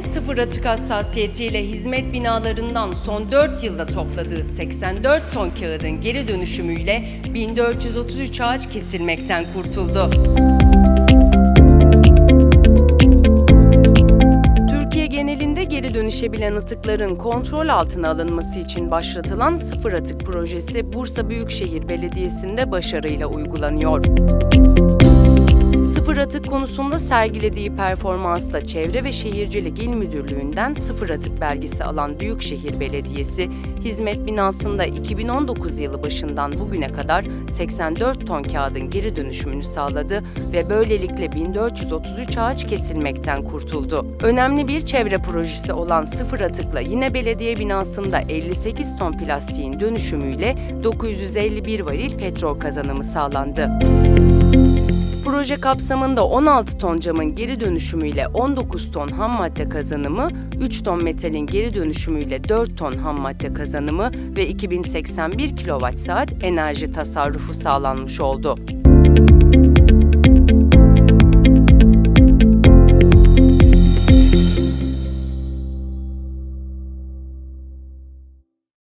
sıfır atık hassasiyetiyle hizmet binalarından son 4 yılda topladığı 84 ton kağıdın geri dönüşümüyle 1433 ağaç kesilmekten kurtuldu. Türkiye genelinde geri dönüşebilen atıkların kontrol altına alınması için başlatılan sıfır atık projesi Bursa Büyükşehir Belediyesi'nde başarıyla uygulanıyor. Sıfır atık konusunda sergilediği performansla Çevre ve Şehircilik İl Müdürlüğü'nden sıfır atık belgesi alan Büyükşehir Belediyesi, hizmet binasında 2019 yılı başından bugüne kadar 84 ton kağıdın geri dönüşümünü sağladı ve böylelikle 1433 ağaç kesilmekten kurtuldu. Önemli bir çevre projesi olan sıfır atıkla yine belediye binasında 58 ton plastiğin dönüşümüyle 951 varil petrol kazanımı sağlandı. Proje kapsamında 16 ton camın geri dönüşümüyle 19 ton ham madde kazanımı, 3 ton metalin geri dönüşümüyle 4 ton ham madde kazanımı ve 2081 kWh enerji tasarrufu sağlanmış oldu.